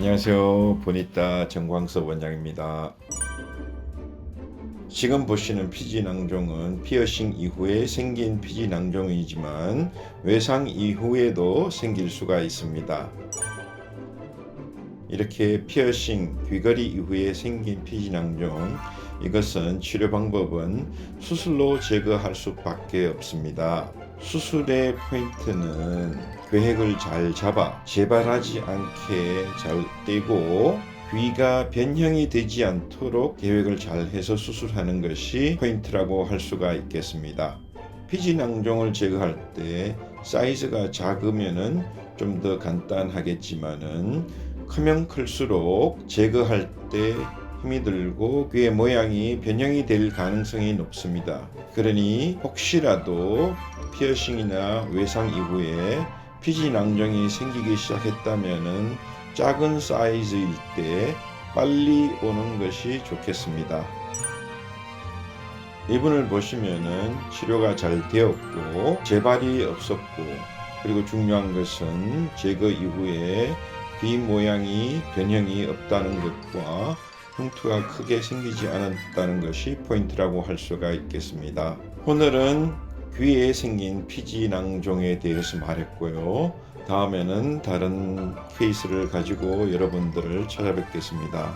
안녕하세요. 보니따 정광섭 원장입니다. 지금 보시는 피지 낭종은 피어싱 이후에 생긴 피지 낭종이지만 외상 이후에도 생길 수가 있습니다. 이렇게 피어싱 귀걸이 이후에 생긴 피지 낭종 이것은 치료 방법은 수술로 제거할 수밖에 없습니다. 수술의 포인트는 계획을 잘 잡아 재발하지 않게 잘 떼고 귀가 변형이 되지 않도록 계획을 잘 해서 수술하는 것이 포인트라고 할 수가 있겠습니다. 피지 낭종을 제거할 때 사이즈가 작으면은 좀 더 간단하겠지만은 크면 클수록 제거할 때 힘이 들고 귀의 모양이 변형이 될 가능성이 높습니다. 그러니 혹시라도 피어싱이나 외상 이후에 피지 낭종이 생기기 시작했다면은 작은 사이즈일 때 빨리 오는 것이 좋겠습니다. 이분을 보시면은 치료가 잘 되었고 재발이 없었고 그리고 중요한 것은 제거 이후에 귀 모양이 변형이 없다는 것과 흉투가 크게 생기지 않았다는 것이 포인트라고 할 수가 있겠습니다. 오늘은 귀에 생긴 피지 낭종에 대해서 말했고요. 다음에는 다른 케이스를 가지고 여러분들을 찾아뵙겠습니다.